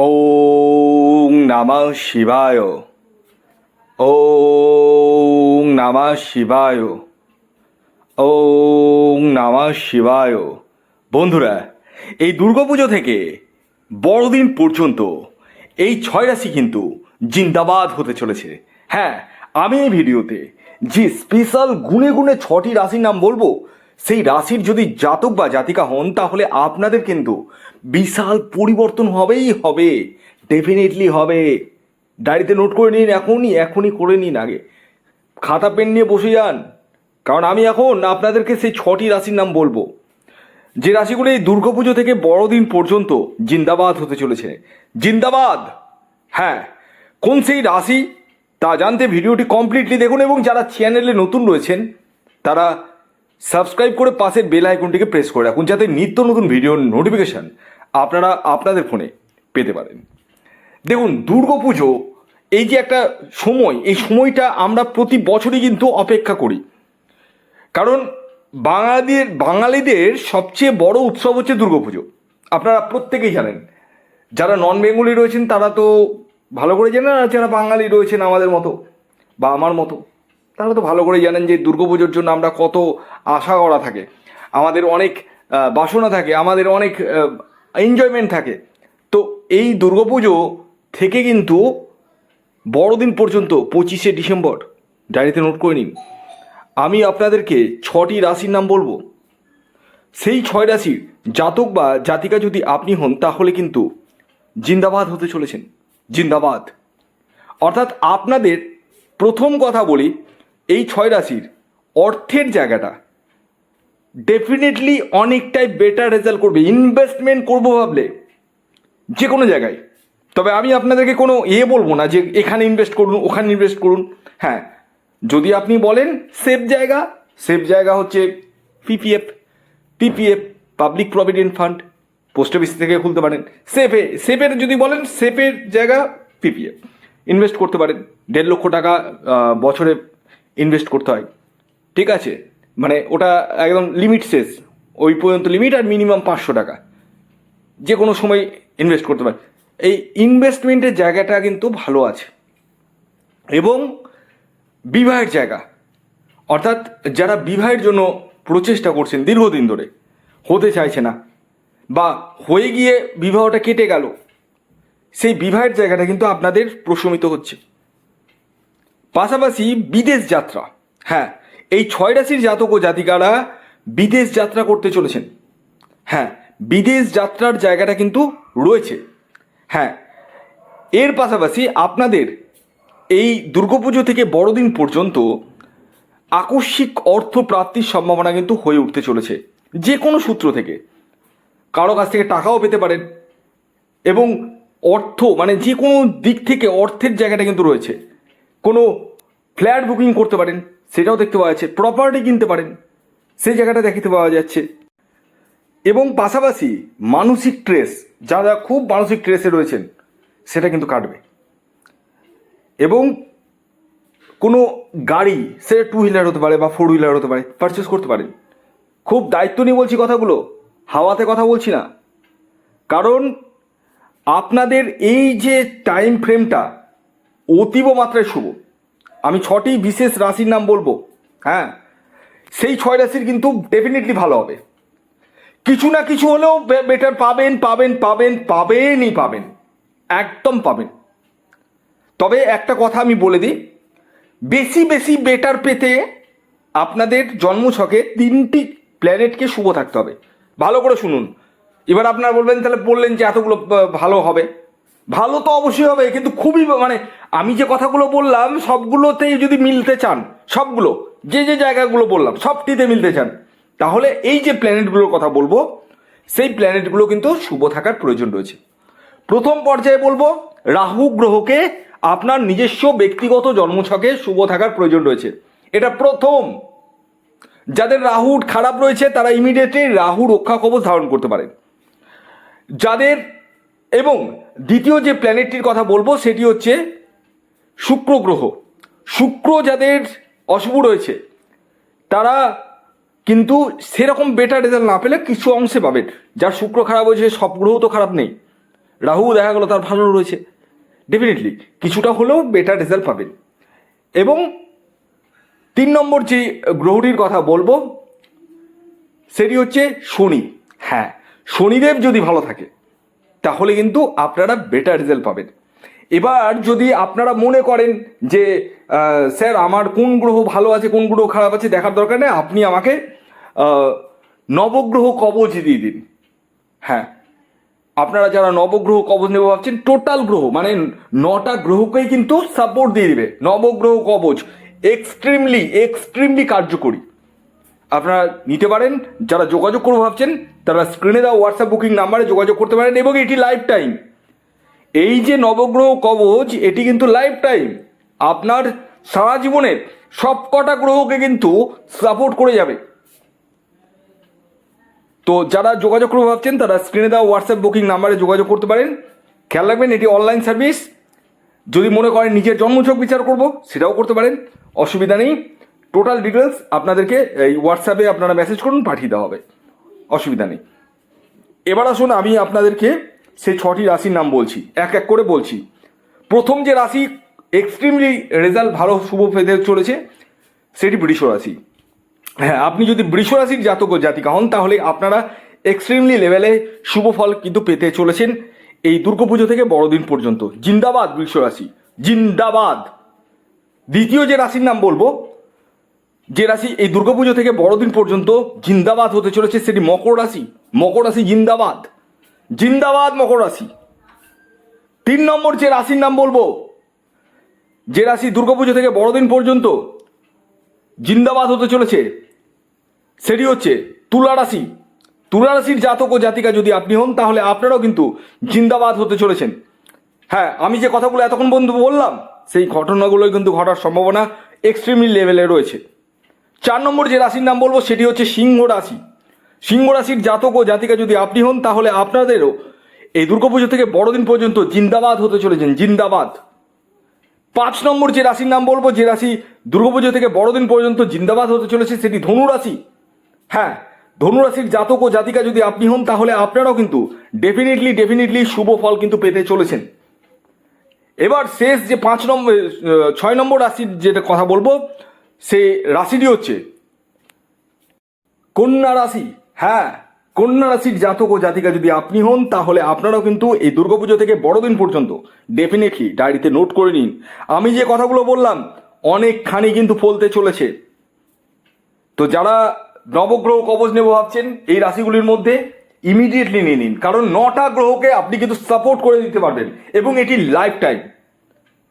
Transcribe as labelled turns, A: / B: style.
A: ওং নমঃ শিবায়। ওং নমঃ শিবায়। ওং নমঃ শিবায়। বন্ধুরা, এই দুর্গাপুজো থেকে বড়দিন পর্যন্ত এই ছয় রাশি কিন্তু জিন্দাবাদ হতে চলেছে। হ্যাঁ আমি এই ভিডিওতে যে স্পেশাল গুনে গুণে ছটি রাশির নাম বলব সেই রাশির যদি জাতক বা জাতিকা হন, তাহলে আপনাদের কিন্তু বিশাল পরিবর্তন হবেই হবে। ডেফিনেটলি হবে। ডায়েরিতে নোট করে নিন, এখনই এখনই করে নিন আগে। খাতা পেন নিয়ে বসে যান। কারণ আমি এখন আপনাদেরকে সেই ছটি রাশির নাম বলব। যে রাশিগুলো এই দুর্গাপুজো থেকে বড়দিন পর্যন্ত জিন্দাবাদ হতে চলেছে। জিন্দাবাদ! হ্যাঁ কোন সেই রাশি? তা জানতে ভিডিওটি কমপ্লিটলি দেখুন এবং যারা চ্যানেলে নতুন রয়েছেন, তারা সাবস্ক্রাইব করে পাশের বেল আইকনটিকে প্রেস করে রাখুন যাতে নিত্য নতুন ভিডিওর নোটিফিকেশান আপনারা আপনাদের ফোনে পেতে পারেন। দেখুন দুর্গাপুজো এই যে একটা সময়, এই সময়টা আমরা প্রতি বছরই কিন্তু অপেক্ষা করি। কারণ বাঙালিদের বাঙালিদের সবচেয়ে বড় উৎসব হচ্ছে দুর্গাপুজো আপনারা প্রত্যেকেই জানেন। যারা নন বেঙ্গলি রয়েছেন, তারা তো ভালো করে জানেন আর যারা বাঙালি রয়েছেন আমাদের মতো বা আমার মতো। তারা তো ভালো করে জানেন যে দুর্গাপুজোর জন্য আমরা কত আশা করা থাকে। আমাদের অনেক বাসনা থাকে, আমাদের অনেক এনজয়মেন্ট থাকে। তো এই দুর্গাপুজো থেকে কিন্তু বড়দিন পর্যন্ত, পঁচিশে ডিসেম্বর, ডায়েরিতে নোট করে নিন। আমি আপনাদেরকে ছটি রাশির নাম বলব। সেই ছয় রাশির জাতক বা জাতিকা যদি আপনি হন, তাহলে কিন্তু জিন্দাবাদ হতে চলেছেন। জিন্দাবাদ। অর্থাৎ আপনাদের প্রথম কথা বলি এই ছয় রাশির অর্থের জায়গাটা ডেফিনেটলি অনেকটাই বেটার রেজাল্ট করবে ইনভেস্টমেন্ট করব ভাবলে যে কোনো জায়গায়। তবে আমি আপনাদেরকে কোনো ইয়ে বলব না যে এখানে ইনভেস্ট করুন, ওখানে ইনভেস্ট করুন। হ্যাঁ যদি আপনি বলেন সেফ জায়গা সেফ জায়গা হচ্ছে PPF PPF public provident fund post office থেকে খুলতে পারেন। সেফে সেফের যদি বলেন সেফের জায়গা পিপিএফ ইনভেস্ট করতে পারেন। দেড় লক্ষ টাকা বছরে ইনভেস্ট করতে হয়। ঠিক আছে? মানে ওটা একদম লিমিট শেষ। ওই পর্যন্ত লিমিট আর মিনিমাম পাঁচশো টাকা। যে কোনো সময় ইনভেস্ট করতে পারে। এই ইনভেস্টমেন্টের জায়গাটা কিন্তু ভালো আছে। এবং বিবাহের জায়গা। অর্থাৎ যারা বিবাহের জন্য প্রচেষ্টা করছেন দীর্ঘদিন ধরে, হতে চাইছে না, বা হয়ে গিয়ে বিবাহটা কেটে গেল, সেই বিবাহের জায়গাটা কিন্তু আপনাদের প্রশমিত হচ্ছে। পাশাপাশি বিদেশ যাত্রা। হ্যাঁ এই ছয় রাশির জাতক ও জাতিকারা বিদেশ যাত্রা করতে চলেছেন। হ্যাঁ বিদেশ যাত্রার জায়গাটা কিন্তু রয়েছে। হ্যাঁ এর পাশাপাশি আপনাদের এই দুর্গাপুজো থেকে বড়দিন পর্যন্ত আকস্মিক অর্থ প্রাপ্তির সম্ভাবনা কিন্তু হয়ে উঠতে চলেছে, যে কোনো সূত্র থেকে। কারও কাছ থেকে টাকাও পেতে পারেন এবং অর্থ মানে যে কোনো দিক থেকে অর্থের জায়গাটা কিন্তু রয়েছে। কোনো ফ্ল্যাট বুকিং করতে পারেন, সেটাও দেখতে পাওয়া যাচ্ছে প্রপার্টি কিনতে পারেন, সেই জায়গাটা দেখতে পাওয়া যাচ্ছে। এবং পাশাপাশি মানসিক ট্রেস যারা খুব মানসিক ট্রেসে রয়েছেন, সেটা কিন্তু কাটবে। এবং কোনো গাড়ি সেটা টু হুইলার হতে পারে বা ফোর হুইলার হতে পারে পারচেস করতে পারেন। খুব দায়িত্ব নিয়ে বলছি কথাগুলো, হাওয়াতে কথা বলছি না। কারণ আপনাদের এই যে টাইম ফ্রেমটা অতীব মাত্রায় শুভ। আমি ছটি বিশেষ রাশির নাম বলব হ্যাঁ? সেই ছয় রাশির কিন্তু ডেফিনেটলি ভালো হবে। কিছু না কিছু হলেও বেটার পাবেন পাবেন পাবেন, পাবেনই পাবেন। একদম পাবেন। তবে একটা কথা আমি বলে দিই, বেশি বেশি বেটার পেতে আপনাদের জন্মছকে তিনটি প্ল্যানেটকে শুভ থাকতে হবে। ভালো করে শুনুন। এবার আপনারা বলবেন, তাহলে বললেন যে এতগুলো ভালো হবে। ভালো তো অবশ্যই হবে, কিন্তু খুবই মানে আমি যে কথাগুলো বললাম সবগুলোতেই যদি মিলতে চান, সবগুলো, যে যে জায়গাগুলো বললাম, সবটিতে মিলতে চান, তাহলে এই যে প্ল্যানেটগুলোর কথা বলব, সেই প্ল্যানেটগুলো কিন্তু শুভ থাকার প্রয়োজন রয়েছে। প্রথম পর্যায়ে বলব, রাহু গ্রহকে আপনার নিজস্ব ব্যক্তিগত জন্মছকে শুভ থাকার প্রয়োজন রয়েছে। এটা প্রথম। যাদের রাহু খারাপ রয়েছে, তারা ইমিডিয়েটলি রাহু রক্ষা কবচ ধারণ করতে পারে। যাদের এবং দ্বিতীয় যে প্ল্যানেটটির কথা বলব, সেটি হচ্ছে শুক্র গ্রহ। শুক্র যাদের অশুভ রয়েছে, তারা কিন্তু সেরকম বেটার রেজাল্ট না পেলে কিছু অংশে পাবেন যার শুক্র খারাপ হয়েছে সব গ্রহ তো খারাপ নেই। রাহু দেখা গেলো, তার ভালো রয়েছে। ডেফিনেটলি কিছুটা হলেও বেটার রেজাল্ট পাবেন। এবং তিন নম্বর যে গ্রহটির কথা বলব, সেটি হচ্ছে শনি। হ্যাঁ শনিদেব যদি ভালো থাকে তাহলে কিন্তু আপনারা বেটার রেজাল্ট পাবেন। এবার যদি আপনারা মনে করেন যে স্যার আমার কোন গ্রহ ভালো আছে, কোন গ্রহ খারাপ আছে দেখার দরকার নেই, আপনি আমাকে নবগ্রহ কবচ দিয়ে দিন। হ্যাঁ আপনারা যারা নবগ্রহ কবচ নেবে ভাবছেন টোটাল গ্রহ মানে নটা গ্রহকেই কিন্তু সাপোর্ট দিয়ে দিবে। নবগ্রহ কবচ এক্সট্রিমলি এক্সট্রিমলি কার্যকরী। আপনারা নিতে পারেন, যারা যোগাযোগ করব ভাবছেন, তারা স্ক্রিনে দেওয়া হোয়াটসঅ্যাপ বুকিং নাম্বারে যোগাযোগ করতে পারেন এবং এটি লাইফ টাইম এই যে নবগ্রহ কবচ এটি কিন্তু লাইফ টাইম আপনার সারা জীবনের সব কটা গ্রহকে কিন্তু সাপোর্ট করে যাবে। তো যারা যোগাযোগ করব ভাবছেন, তারা স্ক্রিনে দেওয়া হোয়াটসঅ্যাপ বুকিং নাম্বারে যোগাযোগ করতে পারেন। খেয়াল রাখবেন, এটি অনলাইন সার্ভিস যদি মনে করেন নিজের জন্মছক বিচার করব, সেটাও করতে পারেন। অসুবিধা নেই। টোটাল ডিটেলস আপনাদেরকে এই হোয়াটসঅ্যাপে আপনারা মেসেজ করুন, পাঠিয়ে দেওয়া হবে। অসুবিধা নেই। এবার আসুন, আমি আপনাদেরকে সেই ছটি রাশির নাম বলছি। এক এক করে বলছি। প্রথম যে রাশি এক্সট্রিমলি রেজাল্ট ভালো, শুভ পেতে চলেছে, সেটি বৃষ রাশি। হ্যাঁ আপনি যদি বৃষ রাশির জাতক জাতিকা হন, তাহলে আপনারা এক্সট্রিমলি লেভেলে শুভ ফল কিন্তু পেতে চলেছেন এই দুর্গাপুজো থেকে বড়দিন পর্যন্ত। জিন্দাবাদ বৃষ রাশি। জিন্দাবাদ। দ্বিতীয় যে রাশির নাম বলব যে রাশি এই দুর্গাপুজো থেকে বড়দিন পর্যন্ত জিন্দাবাদ হতে চলেছে সেটি মকর রাশি। মকর রাশি জিন্দাবাদ। জিন্দাবাদ মকর রাশি। তিন নম্বর যে রাশির নাম বলব, যে রাশি দুর্গাপুজো থেকে বড়দিন পর্যন্ত জিন্দাবাদ হতে চলেছে, সেটি হচ্ছে তুলা রাশি। তুলা রাশির জাতক ও জাতিকা যদি আপনি হন, তাহলে আপনারাও কিন্তু জিন্দাবাদ হতে চলেছেন। হ্যাঁ আমি যে কথাগুলো এতক্ষণ বন্ধু বললাম, সেই ঘটনাগুলোই কিন্তু ঘটার সম্ভাবনা এক্সট্রিমলি লেভেলে রয়েছে। চার নম্বর যে রাশির নাম বলব সেটি হচ্ছে সিংহ রাশি। সিংহ রাশির জাতক ও জাতিকা যদি আপনি হন, তাহলে আপনাদেরও এই দুর্গাপুজো থেকে বড়দিন পর্যন্ত জিন্দাবাদ হতে চলেছেন, জিন্দাবাদ। পাঁচ নম্বর যে রাশির নাম বলব, যে রাশি দুর্গাপুজো থেকে বড়দিন পর্যন্ত জিন্দাবাদ হতে চলেছে, সেটি ধনুরাশি হ্যাঁ ধনুরাশির জাতক ও জাতিকা যদি আপনি হন, তাহলে আপনারাও কিন্তু ডেফিনেটলি ডেফিনেটলি শুভ ফল কিন্তু পেতে চলেছেন। এবার শেষ যে পাঁচ নম্বর ছয় নম্বর রাশির যেটা কথা বলব সে রাশিটি হচ্ছে। কন্যা রাশি হ্যাঁ কন্যা রাশির জাতক ও জাতিকা যদি আপনি হন, তাহলে আপনারাও কিন্তু এই দুর্গাপুজো থেকে বড়দিন পর্যন্ত ডেফিনেটলি ডায়েরিতে নোট করে নিন। আমি যে কথাগুলো বললাম, অনেকখানি কিন্তু ফলতে চলেছে। তো যারা নবগ্রহ কবচ নেব ভাবছেন, এই রাশিগুলির মধ্যে ইমিডিয়েটলি নিয়ে নিন। কারণ নটা গ্রহকে আপনি কিন্তু সাপোর্ট করে দিতে পারবেন এবং এটি লাইফ টাইম